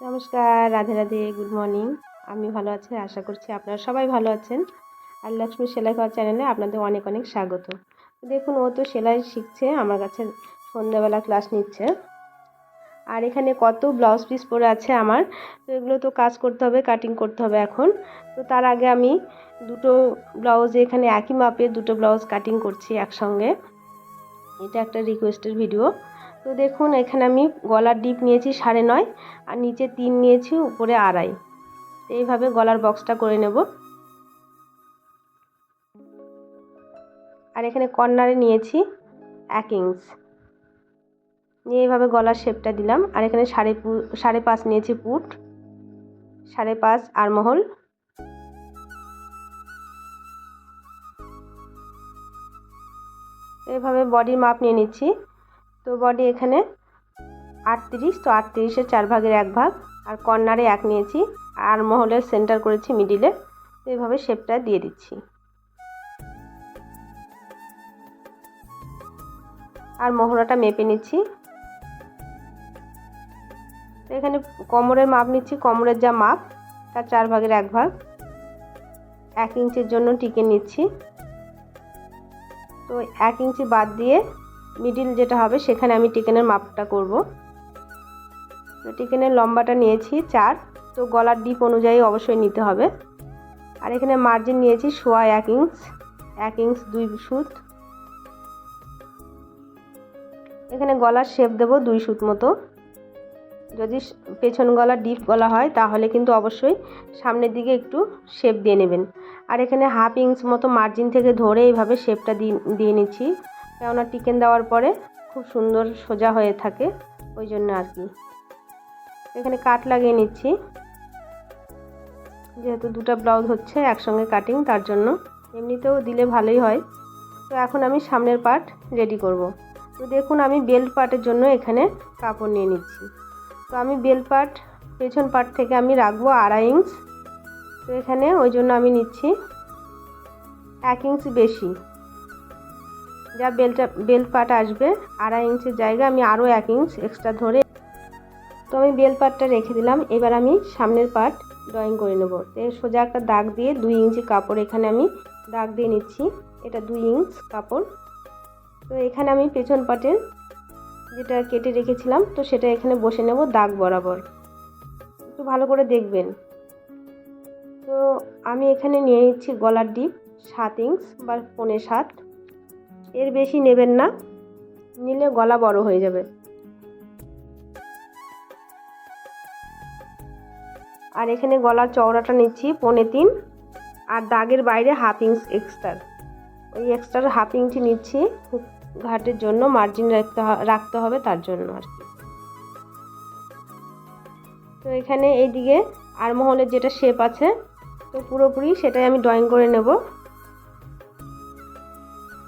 নমস্কার, Radhe Radhe good morning আমি ভালো আছি, আশা করছি আপনারা সবাই ভালো আছেন। আর লক্ষ্মী সেলাই করার চ্যানেলে আপনাদের অনেক অনেক স্বাগত। দেখুন, ও তো সেলাই শিখছে, আমার কাছে সন্ধ্যাবেলা ক্লাস নিচ্ছে। আর এখানে কত ব্লাউজ পিস পরে আছে আমার, তো এগুলো তো কাজ করতে হবে কাটিং করতে হবে এখন। তো তার আগে আমি দুটো ব্লাউজ এখানে একই মাপে দুটো ব্লাউজ কাটিং করছি একসঙ্গে। এটা একটা রিকোয়েস্টের ভিডিও তো দেখুন, এখানে আমি গলার ডিপ নিয়েছি সাড়ে নয় আর নিচে তিন নিয়েছি, উপরে আড়াই। এইভাবে গলার বক্সটা করে নেব। আর এখানে কর্নারে নিয়েছি এক ইঞ্চ। নিয়ে এইভাবে গলার শেপটা দিলাম। আর এখানে সাড়ে পু, সাড়ে পাঁচ নিয়েছি পুট, সাড়ে পাঁচ আরমহল। এইভাবে বডির মাপ নিয়ে নিচ্ছি। তো বডি এখানে আটত্রিশ, তো আটত্রিশের চার ভাগের এক ভাগ, আর কর্নারে এক নিয়েছি, আর মহলের সেন্টার করেছি মিডিলে এইভাবে শেপটা দিয়ে দিচ্ছি। আর মোহরাটা মেপে নিচ্ছি। এখানে কোমরের মাপ নিচ্ছি, কোমরের যা মাপ তার চার ভাগের এক ভাগ। এক ইঞ্চির জন্য টিকে নিচ্ছি। তো এক ইঞ্চি বাদ দিয়ে মিডিল যেটা হবে, সেখানে আমি টিকেনের মাপটা করব। তো টিকেনের লম্বাটা নিয়েছি চার, তো গলার ডিপ অনুযায়ী অবশ্যই নিতে হবে। আর এখানে মার্জিন নিয়েছি সোয়া এক ইঞ্চ এক ইঞ্চ দুই সুত। এখানে গলার শেপ দেব দুই সুত মতো। যদি পেছন গলা ডিপ গলা হয়, তাহলে কিন্তু অবশ্যই সামনের দিকে একটু শেপ দিয়ে নেবেন। আর এখানে হাফ ইঞ্চ মতো মার্জিন থেকে ধরে এইভাবে শেপটা দিয়ে নিচ্ছি। কেননা টিকেন দেওয়ার পরে খুব সুন্দর সোজা হয়ে থাকে, ওই জন্য আর কি। এখানে কাট লাগিয়ে নিচ্ছি। যেহেতু দুটো ব্লাউজ হচ্ছে, একসঙ্গে কাটিং তার জন্য এমনিতেও দিলে ভালোই হয়। তো এখন আমি সামনের পার্ট রেডি করব। তো দেখুন, আমি বেল্ট পার্টের জন্য এখানে কাপড় নিয়ে নিচ্ছি। তো আমি বেল্ট পার্ট পেছন পার্ট থেকে আমি রাখব আড়াই ইঞ্চ তো এখানে ওই জন্য আমি নিচ্ছি এক ইঞ্চ বেশি। যা বেলটা বেল্ট পার্ট আসবে, আড়াই ইঞ্চের জায়গায় আমি আরও এক ইঞ্চ এক্সট্রা ধরে তো আমি বেল পার্টটা রেখে দিলাম, এবার আমি সামনের পার্ট ড্রয়িং করে নেব। সোজা একটা দাগ দিয়ে দুই ইঞ্চি কাপড় এখানে আমি দাগ দিয়ে নিচ্ছি, এটা দুই ইঞ্চ কাপড়। তো এখানে আমি পেছন পার্টের যেটা কেটে রেখেছিলাম, তো সেটা এখানে বসে নেব দাগ বরাবর। একটু ভালো করে দেখবেন। তো আমি এখানে নিয়ে নিচ্ছি গলার ডিপ সাত ইঞ্চ বা পনে সাত। এর বেশি নেবেন না, নিলে গলা বড় হয়ে যাবে। আর এখানে গলার চওড়াটা নিচ্ছি পনে তিন, আর দাগের বাইরে হাফ ইঞ্চ এক্সট্রা ওই এক্সট্রার হাফ ইঞ্চি নিচ্ছি ঘাটের জন্য মার্জিন রাখতে রাখতে হবে তার জন্য আর কি। তো এখানে এইদিকে আরমহলের যেটা শেপ আছে, তো পুরোপুরি সেটাই আমি ড্রয়িং করে নেব।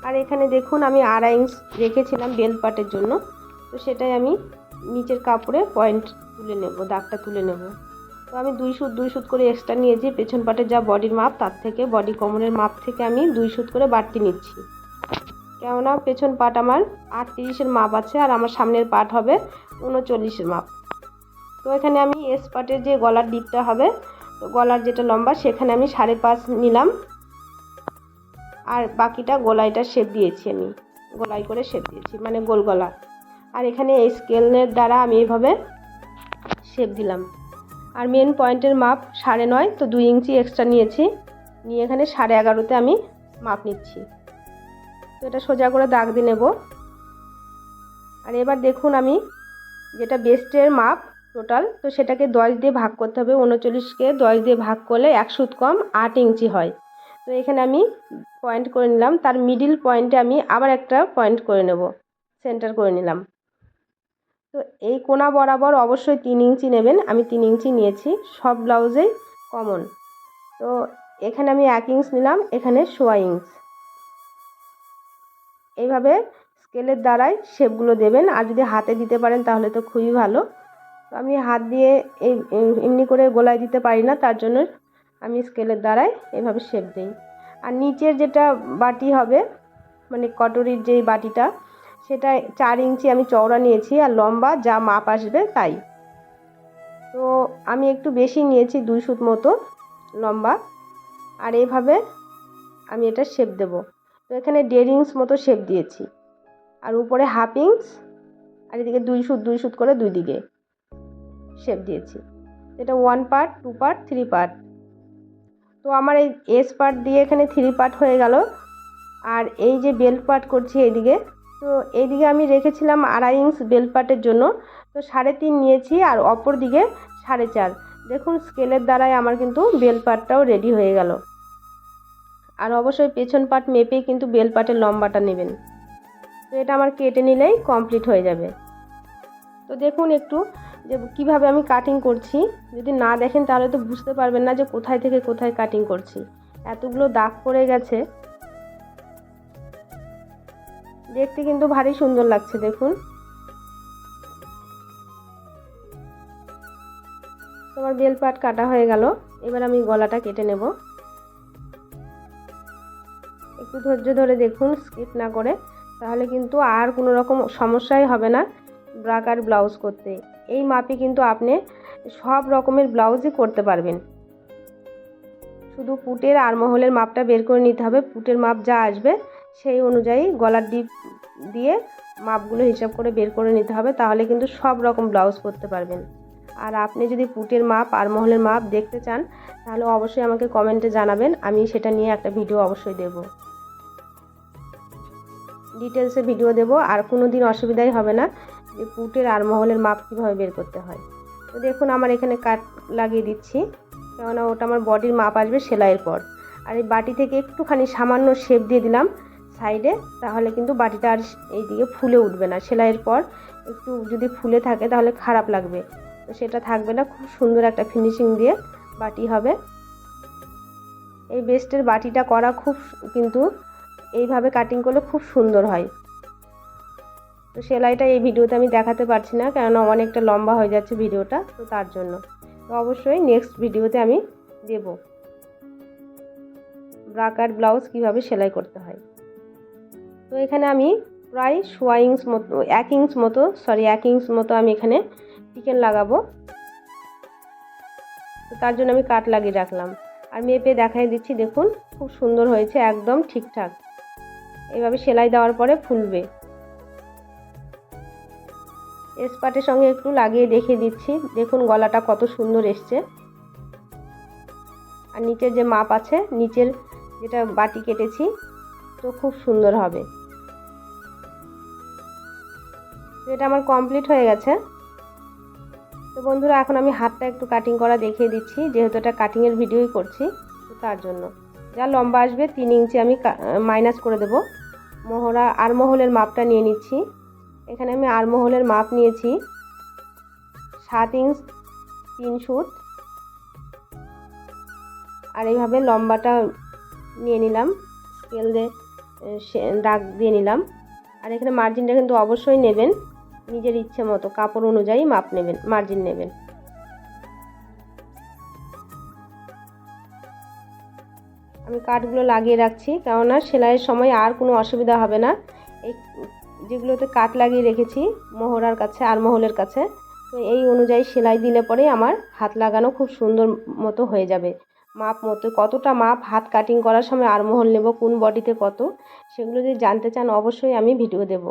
আর এখানে দেখুন আমি আড়াই ইঞ্চ রেখেছিলাম বেল পাটের জন্য। তো সেটাই আমি নিচের কাপড়ে পয়েন্ট তুলে নেব, দাগটা তুলে নেব। তো আমি দুই সুত দুই সুত করে এক্সট্রা নিয়েছি, পেছন পাটের যা বডির মাপ, তার থেকে বডি কোমরের মাপ থেকে আমি দুই সুত করে বাড়তি নিচ্ছি। কেননা পেছন পাট আমার আটত্রিশের মাপ আছে আর আমার সামনের পাট হবে উনচল্লিশের মাপ। তো এখানে আমি এস পাটের যে গলার ডিপটা হবে, তো গলার যেটা লম্বা সেখানে আমি সাড়ে পাঁচ নিলাম। আর বাকিটা গোলাইটা শেপ দিয়েছি আমি। গোলাই করে শেপ দিয়েছি মানে গোল গলা। আর এখানে এই স্কেলের দ্বারা আমি এইভাবে শেপ দিলাম। আর মেন পয়েন্টের মাপ সাড়ে নয়, তো দুই ইঞ্চি এক্সট্রা নিয়েছি। নিয়ে এখানে সাড়ে এগারোতে আমি মাপ নিচ্ছি। তো এটা সোজা করে দাগ দিয়ে নেব। আর এবার দেখুন আমি যেটা বেস্টের মাপ টোটাল তো সেটাকে দশ দিয়ে ভাগ করতে হবে। উনচল্লিশকে দশ দিয়ে ভাগ করলে এক সুত কম আট ইঞ্চি হয়। তো এখানে আমি পয়েন্ট করে নিলাম। তার মিডিল পয়েন্টে আমি আবার একটা পয়েন্ট করে নেব। সেন্টার করে নিলাম। তো এই কোনা বরাবর অবশ্যই তিন ইঞ্চি নেবেন। আমি তিন ইঞ্চি নিয়েছি। সব ব্লাউজেই কমন তো এখানে আমি এক ইঞ্চ নিলাম। এখানে সোয়া ইঞ্চ এইভাবে স্কেলের দ্বারাই শেপগুলো দেবেন। আর যদি হাতে দিতে পারেন তাহলে তো খুবই ভালো। আমি হাত দিয়ে এই, এমনি করে গোলায় দিতে পারি না। তার জন্য আমি স্কেলের দ্বারাই এভাবে শেপ দিই। আর নিচের যেটা বাটি হবে মানে কটরির যেই বাটিটা, সেটা চার ইঞ্চি আমি চওড়া নিয়েছি আর লম্বা যা মাপ আসবে তাই। তো আমি একটু বেশি নিয়েছি দুই সুত মতো লম্বা, আর এইভাবে আমি এটা শেপ দেব। তো এখানে দেড় ইঞ্চ মতো শেপ দিয়েছি। আর উপরে হাফ ইঞ্চ, আর এদিকে দুই সুত দুই সুত করে দুই দিকে শেপ দিয়েছি। এটা one part two part three part তো আমার এই এস পার্ট দিয়ে এখানে থ্রি পার্ট হয়ে গেল। আর এই যে বেল্ট পার্ট করছি এইদিকে, তো এইদিকে আমি রেখেছিলাম আড়াই ইঞ্চ বেল্ট পার্টের জন্য। তো সাড়ে তিন নিয়েছি আর অপর দিকে সাড়ে চার। দেখুন স্কেলের দ্বারাই আমার কিন্তু বেল পাটটাও রেডি হয়ে গেল। আর অবশ্যই পেছন পাট মেপেই কিন্তু বেল পাটের লম্বাটা নেবেন। তো এটা আমার কেটে নিলেই কমপ্লিট হয়ে যাবে। তো দেখুন একটু যে কীভাবে আমি কাটিং করছি, যদি না দেখেন তাহলে তো বুঝতে পারবেন না যে কোথায় থেকে কোথায় কাটিং করছি। এতগুলো দাগ পড়ে গেছে। দেখতে কিন্তু ভারী সুন্দর লাগছে, দেখুন। তোমার বেল পাট কাটা হয়ে গেল। এবার আমি গলাটা কেটে নেব। একটু ধৈর্য ধরে দেখুন স্কিপ না করে। তাহলে কিন্তু আর কোনো রকম সমস্যাই হবে না ব্রাকার ব্লাউজ করতে। এই মাপে কিন্তু আপনি সব রকমের ব্লাউজই করতে পারবেন। শুধু পুটের আর মহলের মাপটা বের করে নিতে হবে। পুটের মাপ যা আসবে সেই অনুযায়ী গলার ডিপ দিয়ে মাপগুলো হিসাব করে বের করে নিতে হবে। তাহলে কিন্তু সব রকম ব্লাউজ করতে পারবেন। আর আপনি যদি পুটের মাপ আর মহলের মাপ দেখতে চান, তাহলে অবশ্যই আমাকে কমেন্টে জানাবেন। আমি সেটা নিয়ে একটা ভিডিও অবশ্যই দেব। ডিটেলসে ভিডিও দেব। আর কোনো দিন অসুবিধাই হবে না। যে পুটের আর মহলের মাপ কীভাবে বের করতে হয়। তো দেখুন আমার এখানে কাট লাগিয়ে দিচ্ছি। কেননা ওটা আমার বডির মাপ আসবে সেলাইয়ের পর। আর এই বাটি থেকে একটুখানি সামান্য শেপ দিয়ে দিলাম সাইডে তাহলে কিন্তু বাটিটা আর এই দিকে ফুলে উঠবে না। সেলাইয়ের পর একটু যদি ফুলে থাকে তাহলে খারাপ লাগবে। তো সেটা থাকবে না, খুব সুন্দর একটা ফিনিশিং দিয়ে বাটি হবে। এই বেস্টের বাটিটা করা খুব কিন্তু এইভাবে কাটিং করলে খুব সুন্দর হয়। তো সেলাইটা এই ভিডিওতে আমি দেখাতে পারছি না, কেননা অনেকটা লম্বা হয়ে যাচ্ছে ভিডিওটা, তো তার জন্য। তো অবশ্যই নেক্সট ভিডিওতে আমি দেব ব্রাকার ব্লাউজ কীভাবে সেলাই করতে হয়। তো এখানে আমি প্রায় সোয়া ইঞ্চ মতো, এক ইঞ্চ মতো সরি এক ইঞ্চ মতো আমি এখানে চিকেন লাগাবো। তো তার জন্য আমি কাট লাগিয়ে রাখলাম। আর মেপে দেখাই দিচ্ছি, দেখুন, খুব সুন্দর হয়েছে, একদম ঠিকঠাক। এইভাবে সেলাই দেওয়ার পরে ফুলবে। স্পাটের সঙ্গে একটু লাগিয়ে দেখিয়ে দিচ্ছি। দেখুন গলাটা কত সুন্দর এসছে। আর নিচের যে মাপ আছে, নিচের যেটা বাটি কেটেছি, তো খুব সুন্দর হবে। এটা আমার কমপ্লিট হয়ে গেছে। তো বন্ধুরা, এখন আমি হাতটা একটু কাটিং করা দেখিয়ে দিচ্ছি, যেহেতু এটা কাটিংয়ের ভিডিওই করছি, তো তার জন্য। যা লম্বা আসবে, তিন ইঞ্চি আমি মাইনাস করে দেব। মোহরা আর মহলের মাপটা নিয়ে নিচ্ছি। এখানে আমি আর মহলের মাপ নিয়েছি। সাত ইঞ্চ, তিন সুত। আর এইভাবে লম্বাটা নিয়ে নিলাম স্কেল দিয়ে দাগ দিয়ে নিলাম। আর এখানে মার্জিনটা কিন্তু অবশ্যই নেবেন, নিজের ইচ্ছে মতো, কাপড় অনুযায়ী মাপ নেবেন মার্জিন নেবেন। আমি কাঠগুলো লাগিয়ে রাখছি, কেননা সেলাইয়ের সময় আর কোনো অসুবিধা হবে না। এই যেগুলোতে কাঠ লাগিয়ে রেখেছি, মোহরার কাছে আর মহলের কাছে। তো এই অনুযায়ী সেলাই দিলে পরেই আমার হাত লাগানো খুব সুন্দর মতো হয়ে যাবে। মাপ মতো, কতটা মাপ, হাত কাটিং করার সময় আর মহল নেব, কোন বডিতে কত, সেগুলো যদি জানতে চান অবশ্যই আমি ভিডিও দেব।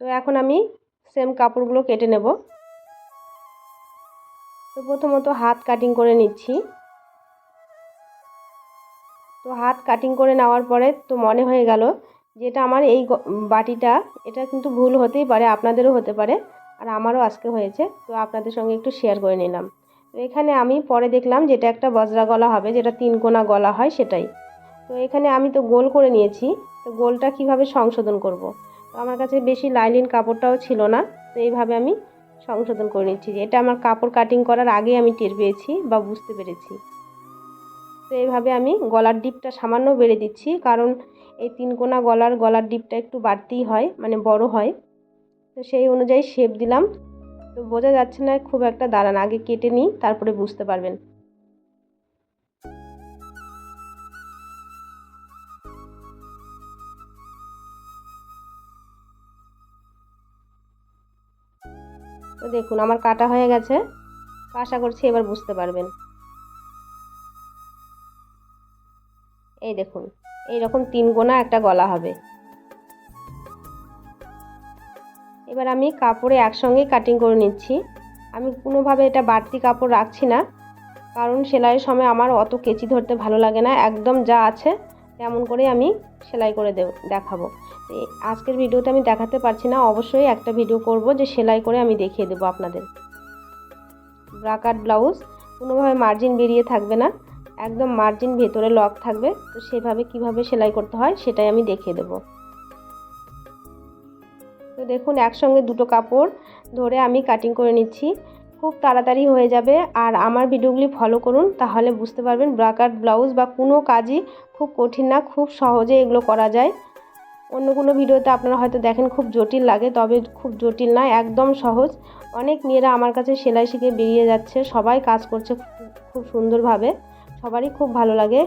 তো এখন আমি সেম কাপড়গুলো কেটে নেব। তো প্রথমত হাত কাটিং করে নিচ্ছি। তো হাত কাটিং করে নেওয়ার পরে তো মনে হয়ে গেল যেটা আমার এই বাটিটা, এটা কিন্তু ভুল হতেই পারে, আপনাদেরও হতে পারে আর আমারও আজকে হয়েছে। তো আপনাদের সঙ্গে একটু শেয়ার করে নিলাম। তো এখানে আমি পরে দেখলাম যেটা একটা বজরা গলা হবে, যেটা তিন কোনা গলা হয় সেটাই। তো এখানে আমি তো গোল করে নিয়েছি, তো গোলটা কীভাবে সংশোধন করব। তো আমার কাছে বেশি লাইলিন কাপড়টাও ছিল না, তো এইভাবে আমি সংশোধন করে নিচ্ছি যে এটা আমার কাপড় কাটিং করার আগে আমি টের পেয়েছি বা বুঝতে পেরেছি। তো এইভাবে আমি গলার ডিপটা সামান্য বেড়ে দিচ্ছি, কারণ এই তিন কোনা গলার গলার ডিপটা একটু বাড়তেই হয় মানে বড় হয়। তো সেই অনুযায়ী শেপ দিলাম। তো বোঝা যাচ্ছে না খুব একটা দাঁড়ান, আগে কেটে নিই, তারপরে বুঝতে পারবেন। তো দেখুন, আমার কাটা হয়ে গেছে। আশা করছি এবার বুঝতে পারবেন। দেখুন। এই রকম তিন গোনা একটা গলা হবে। এবার আমি কাপড়ে একসঙ্গেই কাটিং করে নিচ্ছি। আমি কোনোভাবে এটা বাড়তি কাপড় রাখছি না, কারণ সেলাইয়ের সময় আমার অত কেচি ধরতে ভালো লাগে না। একদম যা আছে, তেমন করে আমি সেলাই করে দেব, দেখাবো। আজকের ভিডিওতে আমি দেখাতে পারছি না। অবশ্যই একটা ভিডিও করব যে সেলাই করে আমি দেখিয়ে দেবো আপনাদের। ব্রাকাট ব্লাউজ কোনোভাবে মার্জিন বেরিয়ে থাকবে না। একদম মার্জিন ভেতরে লক থাকবে, তো সেভাবে কীভাবে সেলাই করতে হয় সেটাই আমি দেখিয়ে দেবো। তো দেখুন, একসঙ্গে দুটো কাপড় ধরে আমি কাটিং করে নিচ্ছি। খুব তাড়াতাড়ি হয়ে যাবে। আর আমার ভিডিওগুলি ফলো করুন, তাহলে বুঝতে পারবেন ব্রাকাট ব্লাউজ বা কোনো কাজই খুব কঠিন না, খুব সহজে এগুলো করা যায়। অন্য কোনো ভিডিওতে আপনারা হয়তো দেখেন খুব জটিল লাগে, তবে খুব জটিল না, একদম সহজ। অনেক মেয়েরা আমার কাছে সেলাই শিখে বেরিয়ে যাচ্ছে, সবাই কাজ করছে খুব সুন্দরভাবে। সবারই খুব ভালো লাগে।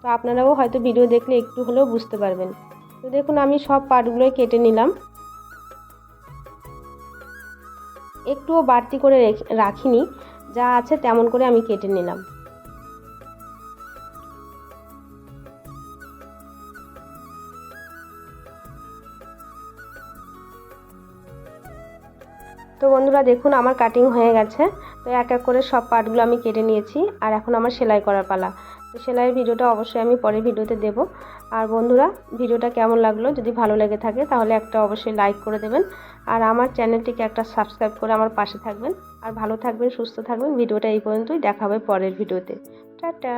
তো আপনারাও হয়তো ভিডিও দেখলে একটু হলেও বুঝতে পারবেন। তো দেখুন, আমি সব পার্টগুলোই কেটে নিলাম। একটুও বাড়তি করে রাখিনি। যা আছে তেমন করে আমি কেটে নিলাম। তো বন্ধুরা দেখুন, আমার কাটিং হয়ে গেছে। তো এক এক করে সব পার্টগুলো আমি কেটে নিয়েছি আর এখন আমার সেলাই করার পালা। তো সেলাইয়ের ভিডিওটা অবশ্যই আমি পরের ভিডিওতে দেব। আর বন্ধুরা, ভিডিওটা কেমন লাগল? যদি ভালো লেগে থাকে, তাহলে একটা অবশ্যই লাইক করে দেবেন। আর আমার চ্যানেলটিকে একটা সাবস্ক্রাইব করে আমার পাশে থাকবেন। আর ভালো থাকবেন, সুস্থ থাকবেন। ভিডিওটা এই পর্যন্তই। দেখা হবে পরের ভিডিওতে। টাটা!